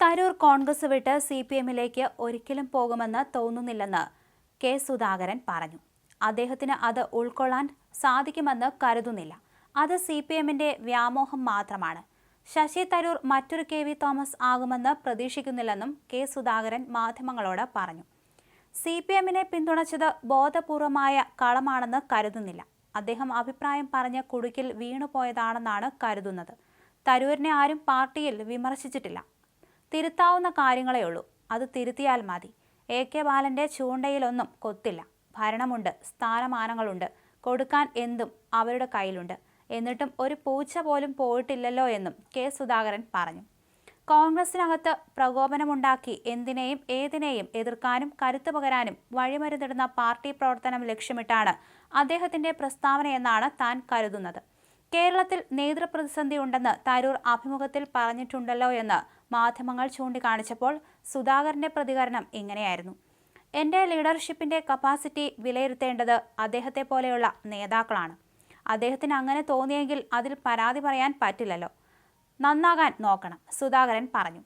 തരൂർ കോൺഗ്രസ് വിട്ട് C P എമ്മിലേക്ക് ഒരിക്കലും പോകുമെന്ന് തോന്നുന്നില്ലെന്ന് കെ സുധാകരൻ പറഞ്ഞു. അദ്ദേഹത്തിന് അത് ഉൾക്കൊള്ളാൻ സാധിക്കുമെന്ന് കരുതുന്നില്ല. അത് സി പി എമ്മിന്റെ വ്യാമോഹം മാത്രമാണ്. ശശി തരൂർ മറ്റൊരു കെ വി തോമസ് ആകുമെന്ന് പ്രതീക്ഷിക്കുന്നില്ലെന്നും കെ സുധാകരൻ മാധ്യമങ്ങളോട് പറഞ്ഞു. സി പി എമ്മിനെ പിന്തുണച്ചത് ബോധപൂർവമായ കളമാണെന്ന് കരുതുന്നില്ല. അദ്ദേഹം അഭിപ്രായം പറഞ്ഞ് കുടുക്കിൽ വീണുപോയതാണെന്നാണ് കരുതുന്നത്. തരൂരിനെ ആരും പാർട്ടിയിൽ വിമർശിച്ചിട്ടില്ല. തിരുത്താവുന്ന കാര്യങ്ങളേ ഉള്ളൂ. അത് തിരുത്തിയാൽ മതി. എ കെ ബാലന്റെ ചൂണ്ടയിലൊന്നും കൊത്തില്ല. ഭരണമുണ്ട്. സ്ഥാനമാനങ്ങളുണ്ട്. കൊടുക്കാൻ എന്തും അവരുടെ കയ്യിലുണ്ട്. എന്നിട്ടും ഒരു പൂച്ച പോലും പോയിട്ടില്ലല്ലോ എന്നും കെ സുധാകരൻ പറഞ്ഞു. കോൺഗ്രസിനകത്ത് പ്രകോപനമുണ്ടാക്കി എന്തിനേയും ഏതിനേയും എതിർക്കാനും കരുത്തു പകരാനും വഴിമരുന്നിടുന്ന പാർട്ടി പ്രവർത്തനം ലക്ഷ്യമിട്ടാണ് അദ്ദേഹത്തിന്റെ പ്രസ്താവനയെന്നാണ് താൻ കരുതുന്നത്. കേരളത്തിൽ നേതൃപ്രതിസന്ധി ഉണ്ടെന്ന് തരൂർ അഭിമുഖത്തിൽ പറഞ്ഞിട്ടുണ്ടല്ലോ എന്ന് മാധ്യമങ്ങൾ ചൂണ്ടിക്കാണിച്ചപ്പോൾ സുധാകരന്റെ പ്രതികരണം ഇങ്ങനെയായിരുന്നു. എന്റെ ലീഡർഷിപ്പിന്റെ കപ്പാസിറ്റി വിലയിരുത്തേണ്ടത് അദ്ദേഹത്തെ പോലെയുള്ള നേതാക്കളാണ്. അദ്ദേഹത്തിന് അങ്ങനെ തോന്നിയെങ്കിൽ അതിൽ പരാതി പറയാൻ പറ്റില്ലല്ലോ. നന്നാകാൻ നോക്കണം സുധാകരൻ പറഞ്ഞു.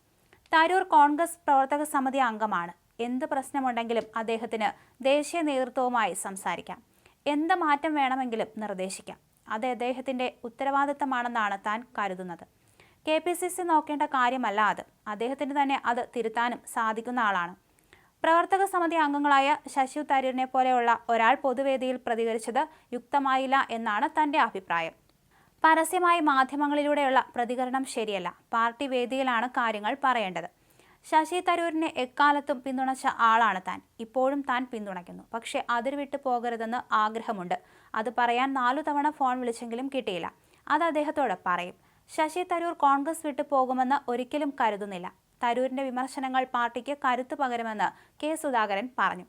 തരൂർ കോൺഗ്രസ് പ്രവർത്തക സമിതി അംഗമാണ്. എന്ത് പ്രശ്നമുണ്ടെങ്കിലും അദ്ദേഹത്തിന് ദേശീയ നേതൃത്വവുമായി സംസാരിക്കാം. എന്ത് മാറ്റം വേണമെങ്കിലും നിർദ്ദേശിക്കാം. അത് അദ്ദേഹത്തിന്റെ ഉത്തരവാദിത്തമാണെന്നാണ് താൻ കരുതുന്നത്. കെ പി സി സി നോക്കേണ്ട കാര്യമല്ല അത്. അദ്ദേഹത്തിന് തന്നെ അത് തിരുത്താനും സാധിക്കുന്ന ആളാണ്. പ്രവർത്തക സമിതി അംഗങ്ങളായ ശശി തരൂരിനെ പോലെയുള്ള ഒരാൾ പൊതുവേദിയിൽ പ്രതികരിച്ചത് യുക്തമായില്ല എന്നാണ് തന്റെ അഭിപ്രായം. പരസ്യമായി മാധ്യമങ്ങളിലൂടെയുള്ള പ്രതികരണം ശരിയല്ല. പാർട്ടി വേദിയിലാണ് കാര്യങ്ങൾ പറയേണ്ടത്. ശശി തരൂരിനെ എക്കാലത്തും പിന്തുണച്ച ആളാണ് താൻ. ഇപ്പോഴും താൻ പിന്തുണയ്ക്കുന്നു. പക്ഷേ അതിർവിട്ട് പോകരുതെന്ന് ആഗ്രഹമുണ്ട്. അത് പറയാൻ നാലു തവണ ഫോൺ വിളിച്ചെങ്കിലും കിട്ടിയില്ല. അത് അദ്ദേഹത്തോട് പറയും. ശശി തരൂർ കോൺഗ്രസ് വിട്ടു പോകുമെന്ന് ഒരിക്കലും കരുതുന്നില്ല. തരൂരിന്റെ വിമർശനങ്ങൾ പാർട്ടിക്ക് കരുത്തു പകരുമെന്ന് കെ സുധാകരൻ പറഞ്ഞു.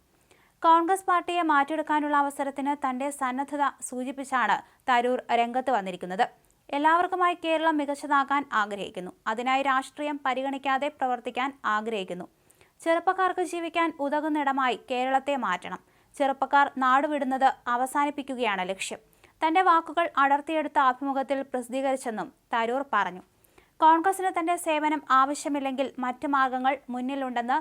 കോൺഗ്രസ് പാർട്ടിയെ മാറ്റിയെടുക്കാനുള്ള അവസരത്തിന് തന്റെ സന്നദ്ധത സൂചിപ്പിച്ചാണ് തരൂർ രംഗത്ത് വന്നിരിക്കുന്നത്. എല്ലാവർക്കുമായി കേരളം മികച്ചതാക്കാൻ ആഗ്രഹിക്കുന്നു. അതിനായി രാഷ്ട്രീയം പരിഗണിക്കാതെ പ്രവർത്തിക്കാൻ ആഗ്രഹിക്കുന്നു. ചെറുപ്പക്കാർക്ക് ജീവിക്കാൻ ഉതകുന്നിടമായി കേരളത്തെ മാറ്റണം. ചെറുപ്പക്കാർ നാടുവിടുന്നത് അവസാനിപ്പിക്കുകയാണ് ലക്ഷ്യം. തന്റെ വാക്കുകൾ അടർത്തിയെടുത്ത അഭിമുഖത്തിൽ പ്രസിദ്ധീകരിച്ചെന്നും തരൂർ പറഞ്ഞു. കോൺഗ്രസിന് തന്റെ സേവനം ആവശ്യമില്ലെങ്കിൽ മറ്റു മാർഗങ്ങൾ മുന്നിലുണ്ടെന്ന്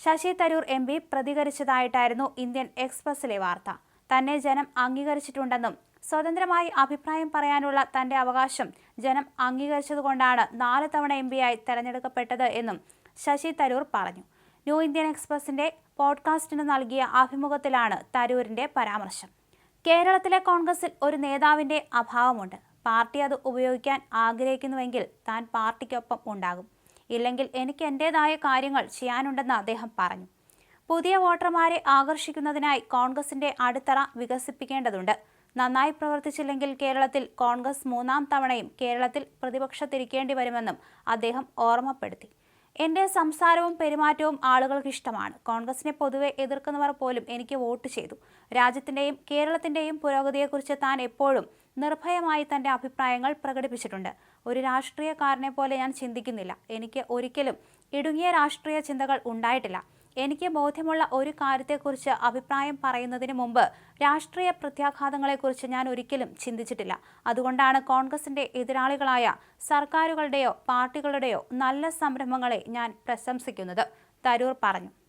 ശശി തരൂർ എം പി പ്രതികരിച്ചതായിട്ടായിരുന്നു ഇന്ത്യൻ എക്സ്പ്രസിലെ വാർത്ത. തന്നെ ജനം അംഗീകരിച്ചിട്ടുണ്ടെന്നും സ്വതന്ത്രമായി അഭിപ്രായം പറയാനുള്ള തന്റെ അവകാശം ജനം അംഗീകരിച്ചതുകൊണ്ടാണ് നാല് തവണ എം പിയായി തെരഞ്ഞെടുക്കപ്പെട്ടത് എന്നും ശശി തരൂർ പറഞ്ഞു. ന്യൂ ഇന്ത്യൻ എക്സ്പ്രസിന്റെ പോഡ്കാസ്റ്റിന് നൽകിയ അഭിമുഖത്തിലാണ് തരൂരിന്റെ പരാമർശം. കേരളത്തിലെ കോൺഗ്രസിൽ ഒരു നേതാവിന്റെ അഭാവമുണ്ട്. പാർട്ടി അത് ഉപയോഗിക്കാൻ ആഗ്രഹിക്കുന്നുവെങ്കിൽ താൻ പാർട്ടിക്കൊപ്പം ഉണ്ടാകും. ഇല്ലെങ്കിൽ എനിക്ക് എന്റെതായ കാര്യങ്ങൾ ചെയ്യാനുണ്ടെന്ന് അദ്ദേഹം പറഞ്ഞു. പുതിയ വോട്ടർമാരെ ആകർഷിക്കുന്നതിനായി കോൺഗ്രസിന്റെ അടിത്തറ വികസിപ്പിക്കേണ്ടതുണ്ട്. നന്നായി പ്രവർത്തിച്ചില്ലെങ്കിൽ കേരളത്തിൽ കോൺഗ്രസ് മൂന്നാം തവണയും കേരളത്തിൽ പ്രതിപക്ഷത്തിരിക്കേണ്ടി വരുമെന്നും അദ്ദേഹം ഓർമ്മപ്പെടുത്തി. എന്റെ സംസാരവും പെരുമാറ്റവും ആളുകൾക്ക് ഇഷ്ടമാണ്. കോൺഗ്രസിനെ പൊതുവെ എതിർക്കുന്നവർ പോലും എനിക്ക് വോട്ട് ചെയ്തു. രാജ്യത്തിന്റെയും കേരളത്തിന്റെയും പുരോഗതിയെക്കുറിച്ച് താൻ എപ്പോഴും നിർഭയമായി തന്റെ അഭിപ്രായങ്ങൾ പ്രകടിപ്പിച്ചിട്ടുണ്ട്. ഒരു രാഷ്ട്രീയക്കാരനെ പോലെ ഞാൻ ചിന്തിക്കുന്നില്ല. എനിക്ക് ഒരിക്കലും ഇടുങ്ങിയ രാഷ്ട്രീയ ചിന്തകൾ ഉണ്ടായിട്ടില്ല. എനിക്ക് ബോധ്യമുള്ള ഒരു കാര്യത്തെക്കുറിച്ച് അഭിപ്രായം പറയുന്നതിന് മുമ്പ് രാഷ്ട്രീയ പ്രത്യാഘാതങ്ങളെക്കുറിച്ച് ഞാൻ ഒരിക്കലും ചിന്തിച്ചിട്ടില്ല. അതുകൊണ്ടാണ് കോൺഗ്രസിന്റെ എതിരാളികളായ സർക്കാരുകളുടെയോ പാർട്ടികളുടെയോ നല്ല സംരംഭങ്ങളെ ഞാൻ പ്രശംസിക്കുന്നത്. തരൂർ പറഞ്ഞു.